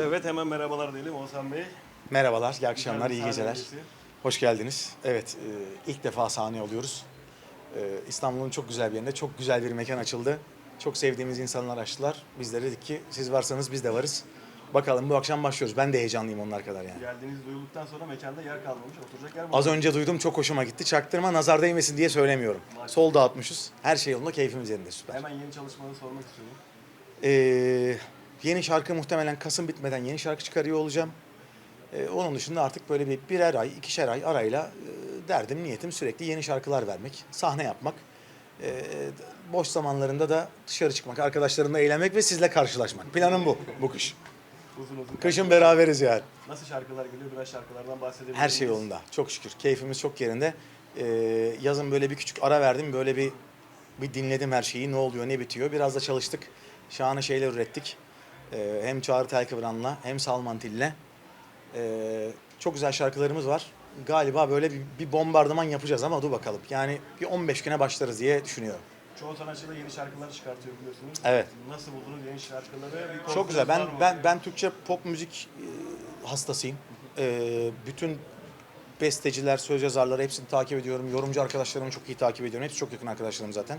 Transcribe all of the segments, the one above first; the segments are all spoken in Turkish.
Evet hemen merhabalar diyelim Oğuzhan Bey. Merhabalar, iyi akşamlar, iyi geceler. Hoş geldiniz. Evet, e, ilk defa sahne oluyoruz. E, İstanbul'un çok güzel bir yerinde, çok güzel bir mekan açıldı. Çok sevdiğimiz insanlar açtılar. Biz de dedik ki siz varsanız biz de varız. Bakalım bu akşam başlıyoruz. Ben de heyecanlıyım onlar kadar yani. Geldiğiniz duyulduktan sonra mekanda yer kalmamış, oturacak yer Az bulamamış. önce duydum, çok hoşuma gitti. Çaktırma, nazar değmesin diye söylemiyorum. Sol dağıtmışız. Her şey yolunda, keyfimiz yerinde süper. Hemen yeni çalışmanı sormak istiyorum. Ee, yeni şarkı muhtemelen Kasım bitmeden yeni şarkı çıkarıyor olacağım. Ee, onun dışında artık böyle bir birer ay, ikişer ay arayla e, derdim, niyetim sürekli yeni şarkılar vermek, sahne yapmak. Ee, boş zamanlarında da dışarı çıkmak, arkadaşlarımla eğlenmek ve sizle karşılaşmak. Planım bu, bu kış. Uzun uzun. Kışın beraberiz yani. Nasıl şarkılar geliyor? Biraz şarkılardan bahsedebilir Her şey miyiz? yolunda, çok şükür. Keyfimiz çok yerinde. Ee, yazın böyle bir küçük ara verdim, böyle bir bir dinledim her şeyi, ne oluyor, ne bitiyor. Biraz da çalıştık, şahane şeyler ürettik. Ee, hem Çağrı Telkıvran'la hem Salman Til'le. Ee, çok güzel şarkılarımız var. Galiba böyle bir, bir bombardıman yapacağız ama dur bakalım. Yani bir 15 güne başlarız diye düşünüyorum. Çoğu sanatçı da yeni şarkılar çıkartıyor biliyorsunuz. Evet. Nasıl buldunuz yeni şarkıları? Bir Çok güzel. Ben ben ben Türkçe pop müzik e, hastasıyım. E, bütün besteciler, söz yazarları hepsini takip ediyorum. Yorumcu arkadaşlarımı çok iyi takip ediyorum. Hepsi çok yakın arkadaşlarım zaten.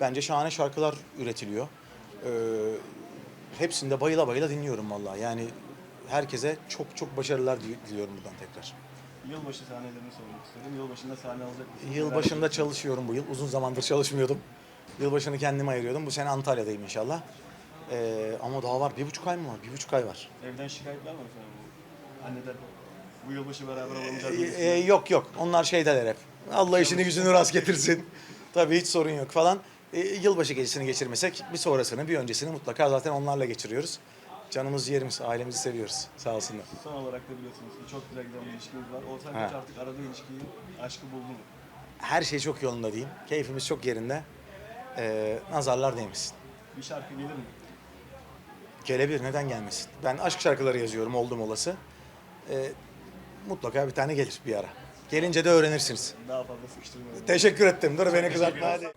Bence şahane şarkılar üretiliyor. E, hepsini de bayıla bayıla dinliyorum vallahi. Yani herkese çok çok başarılar dili- diliyorum buradan tekrar. Yılbaşı sahnelerini sormak istiyorum. Yılbaşında sahne alacak mısınız? Yılbaşında çalışıyorum bu yıl. Uzun zamandır çalışmıyordum. Yılbaşını kendime ayırıyordum. Bu sene Antalya'dayım inşallah. E, ama daha var. Bir buçuk ay mı var? Bir buçuk ay var. Evden şikayet var mı efendim? Anneden bu yılbaşı beraber olamayacak Ee, e, yok yok. Onlar şeydeler hep. Allah işini yüzünü rast getirsin. Tabii hiç sorun yok falan. E, yılbaşı gecesini geçirmesek bir sonrasını, bir öncesini mutlaka zaten onlarla geçiriyoruz. Canımız yerimiz, ailemizi seviyoruz. Sağ olsunlar. Son olarak da biliyorsunuz ki çok güzel giden bir ilişkiniz var. Oğuzhan Ha. Koç artık aradığı ilişkiyi, aşkı buldu mu? Her şey çok yolunda diyeyim. Keyfimiz çok yerinde. Ee, nazarlar değmesin. Bir şarkı gelir mi? Gelebilir, neden gelmesin? Ben aşk şarkıları yazıyorum oldum olası. Ee, mutlaka bir tane gelir bir ara. Gelince de öğrenirsiniz. Daha fazla sıkıştırmayalım. Teşekkür ettim. Dur beni kızartma hadi.